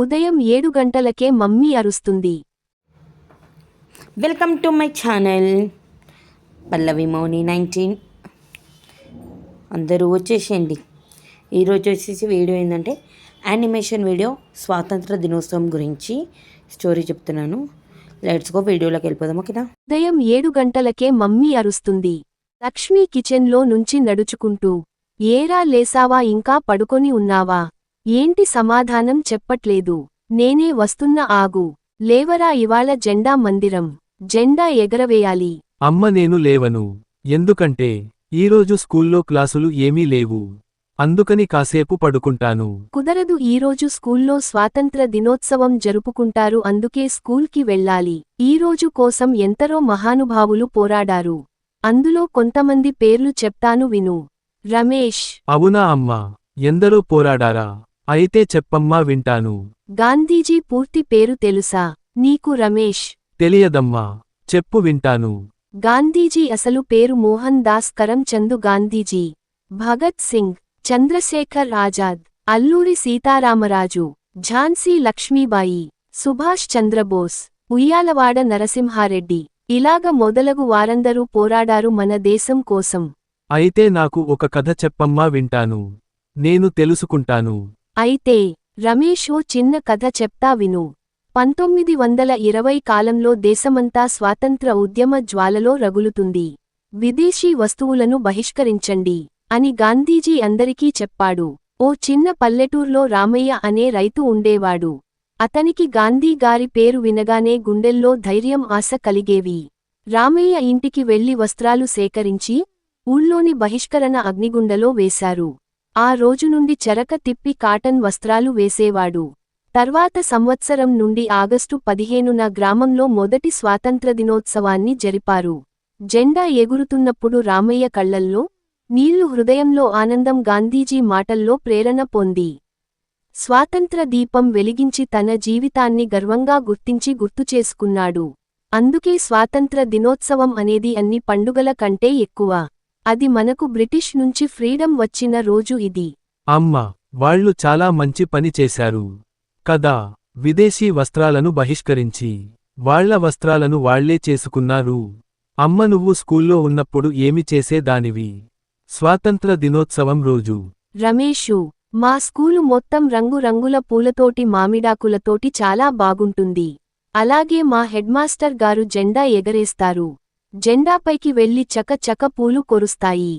ఉదయం ఏడు గంటలకే మమ్మీ అరుస్తుంది. Welcome to my channel. Pallavi Mouni nineteen. అందరూ వచ్చేసేయండి. ఈరోజు వచ్చేసి వీడియో ఏంటంటే యానిమేషన్ వీడియో స్వాతంత్ర దినోత్సవం గురించి స్టోరీ చెప్తున్నాను. లెట్స్ గో వీడియోలోకి వెళ్ళిపోదాం ఓకేనా? ఉదయం ఏడు గంటలకే మమ్మీ అరుస్తుంది. లక్ష్మి కిచెన్లో నుంచి నడుచుకుంటూ ఏరా లేసావా ఇంకా పడుకొని ఉన్నావా? ఏంటి సమాధానం చెప్పట్లేదు? నేనే వస్తున్న ఆగు. లేవరా ఇవాళ జెండా మందిరం. జెండా ఎగరవేయాలి. అమ్మ నేను లేవను. ఎందుకంటే ఈరోజు స్కూల్లో క్లాసులు ఏమీ లేవు. అందుకని కాసేపు పడుకుంటాను. కుదరదు ఈరోజు స్కూల్లో స్వాతంత్ర దినోత్సవం జరుపుకుంటారు అందుకే స్కూల్కి వెళ్ళాలి. ఈరోజు కోసం ఎంతరో మహానుభావులు పోరాడారు. అందులో కొంతమంది పేర్లు చెప్తాను విను. రమేష్. అవునా అమ్మా? ఎందరో పోరాడారా? అయితే చెప్పమ్మా వింటాను. గాంధీజీ పూర్తి పేరు తెలుసా? నీకు రమేష్. తెలియదమ్మా. చెప్పు వింటాను. గాంధీజీ అసలు పేరు మోహన్ దాస్ కరంచందు గాంధీజీ. భగత్ సింగ్ చంద్రశేఖర్ ఆజాద్ అల్లూరి సీతారామరాజు ఝాన్సీ లక్ష్మీబాయి సుభాష్ చంద్రబోస్ ఉయ్యాలవాడ నరసింహారెడ్డి. ఇలాగ మొదలగు వారందరూ పోరాడారు మన దేశం కోసం. అయితే నాకు ఒక కథ చెప్పమ్మా వింటాను. నేను తెలుసుకుంటాను. అయితే రమేష్ ఓ చిన్న కథ చెప్తా విను. పంతొమ్మిది వందల ఇరవై కాలంలో దేశమంతా స్వాతంత్ర ఉద్యమ జ్వాలలో రగులుతుంది. విదేశీ వస్తువులను బహిష్కరించండి అని గాంధీజీ అందరికీ చెప్పాడు. ఓ చిన్న పల్లెటూర్లో రామయ్య అనే రైతు ఉండేవాడు. అతనికి గాంధీ గారి పేరు వినగానే గుండెల్లో ధైర్యం ఆశ కలిగేవి. రామయ్య ఇంటికి వెళ్ళి వస్త్రాలు సేకరించి ఊళ్ళోని బహిష్కరణ అగ్నిగుండలో వేశారు. ఆ రోజు నుండి చెరక తిప్పి కాటన్ వస్త్రాలు వేసేవాడు. తర్వాత సంవత్సరం నుండి ఆగస్టు పదిహేనున గ్రామంలో మొదటి స్వాతంత్ర దినోత్సవాన్ని జరిపారు. జెండా ఎగురుతున్నప్పుడు రామయ్య కళ్ళల్లో నీళ్ళు హృదయంలో ఆనందం గాంధీజీ మాటల్లో ప్రేరణ పొంది. స్వాతంత్ర దీపం వెలిగించి తన జీవితాన్ని గర్వంగా గుర్తించి గుర్తుచేసుకున్నాడు అందుకే స్వాతంత్ర దినోత్సవం అనేది అన్ని పండుగల కంటే ఎక్కువ. అది మనకు బ్రిటిష్ నుంచి ఫ్రీడమ్ వచ్చిన రోజు ఇది. అమ్మ వాళ్ళు చాలా మంచి పని చేశారు. కదా విదేశీ వస్త్రాలను బహిష్కరించి వాళ్ళ వస్త్రాలను వాళ్ళే చేసుకున్నారు. అమ్మ నువ్వు స్కూల్లో ఉన్నప్పుడు ఏమి చేసేదానివి స్వాతంత్ర దినోత్సవం రోజు. రమేషు మా స్కూలు మొత్తం రంగురంగుల పూలతోటి మామిడాకులతోటి చాలా బాగుంటుంది. అలాగే మా హెడ్మాస్టర్ గారు జెండా ఎగరేస్తారు. జెండాపైకి వెళ్ళి చక చక పూలు కొరుస్తాయి.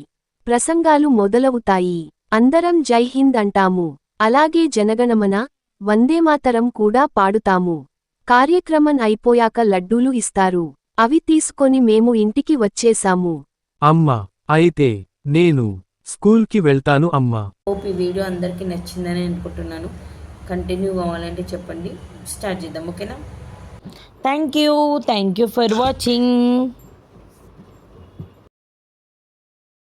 ప్రసంగాలు మొదలవుతాయి. అందరం జై హింద్ అంటాము. అలాగే జనగణమన వందేమాతరం కూడా పాడుతాము. కార్యక్రమం అయిపోయాక లడ్డూలు ఇస్తారు. అవి తీసుకొని మేము ఇంటికి వచ్చేశాము. అమ్మ అయితే నేను స్కూల్కి వెళ్తాను అమ్మా. హోప్ ఈ వీడియో అందరికీ నచ్చిందని అనుకుంటున్నాను. కంటిన్యూ కావాలంటే చెప్పండి. స్టార్ట్ చేద్దాం ఓకేనా? Thank you thank you for watching